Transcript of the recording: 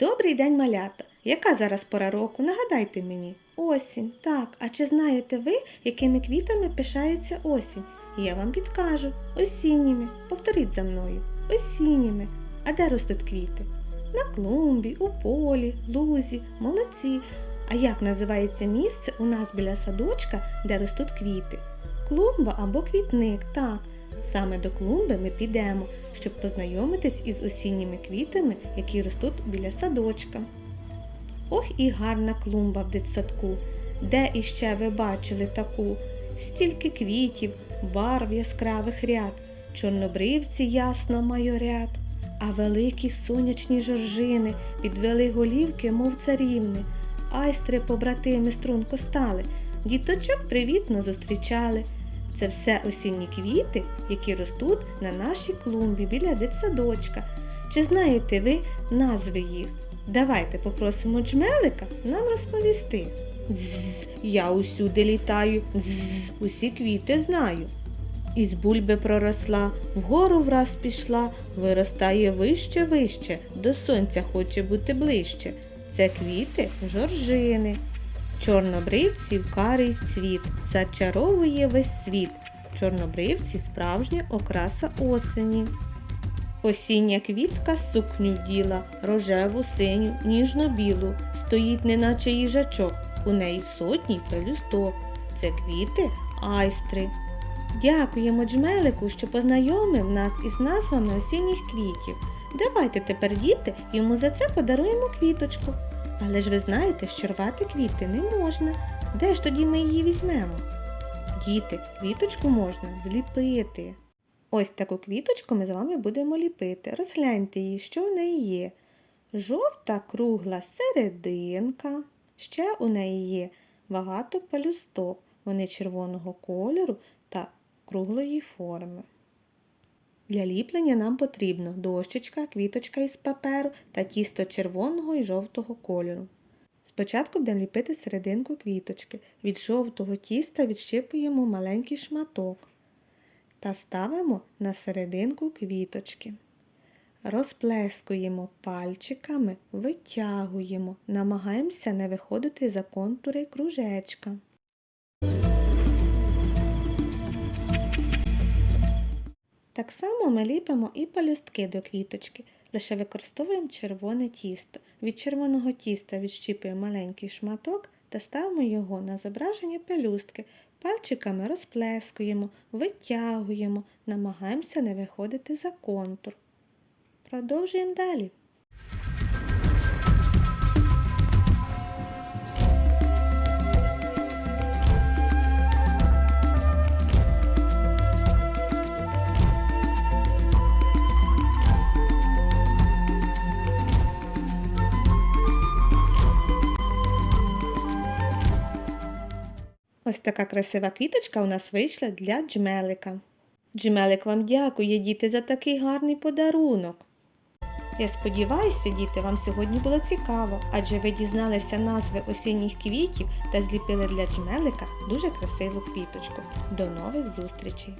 Добрий день, малята! Яка зараз пора року? Нагадайте мені. Осінь. Так, а чи знаєте ви, якими квітами пишається осінь? Я вам підкажу. Осінніми. Повторіть за мною. Осінніми. А де ростуть квіти? На клумбі, у полі, лузі, молодці. А як називається місце у нас біля садочка, де ростуть квіти? Клумба або квітник, так. Саме до клумби ми підемо, щоб познайомитись із осінніми квітами, які ростуть біля садочка. Ох і гарна клумба в дитсадку. Де іще ви бачили таку? Стільки квітів, барв яскравих ряд, чорнобривці ясно майорят, а великі сонячні жоржини підвели голівки, мов царівни. Айстри побратими струнко стали, діточок привітно зустрічали. Це все осінні квіти, які ростуть на нашій клумбі біля дитсадочка. Чи знаєте ви назви їх? Давайте попросимо джмелика нам розповісти. Дзз, я усюди літаю, дзз, усі квіти знаю. Із бульби проросла, вгору враз пішла, виростає вище вище, до сонця хоче бути ближче. Це квіти жоржини. Чорнобривців карий цвіт, зачаровує весь світ. Чорнобривці справжня окраса осені. Осіння квітка сукню вділа, рожеву, синю, ніжно-білу, стоїть неначе їжачок, у неї сотні пелюсток. Це квіти айстри. Дякуємо джмелику, що познайомив нас із назвами осінніх квітів. Давайте тепер, діти, йому за це подаруємо квіточку. Але ж ви знаєте, що рвати квіти не можна. Де ж тоді ми її візьмемо? Діти, квіточку можна зліпити. Ось таку квіточку ми з вами будемо ліпити. Розгляньте її, що в неї є. Жовта кругла серединка. Ще у неї є багато пелюсток. Вони червоного кольору та круглої форми. Для ліплення нам потрібно дощечка, квіточка із паперу та тісто червоного і жовтого кольору. Спочатку будемо ліпити серединку квіточки. Від жовтого тіста відщипуємо маленький шматок та ставимо на серединку квіточки. Розплескуємо пальчиками, витягуємо, намагаємося не виходити за контури кружечка. Так само ми ліпимо і пелюстки до квіточки, лише використовуємо червоне тісто. Від червоного тіста відщіпуємо маленький шматок та ставимо його на зображення пелюстки. Пальчиками розплескуємо, витягуємо, намагаємося не виходити за контур. Продовжуємо далі. Ось така красива квіточка у нас вийшла для джмелика. Джмелик вам дякує, діти, за такий гарний подарунок. Я сподіваюся, діти, вам сьогодні було цікаво, адже ви дізналися назви осінніх квітів та зліпили для джмелика дуже красиву квіточку. До нових зустрічей!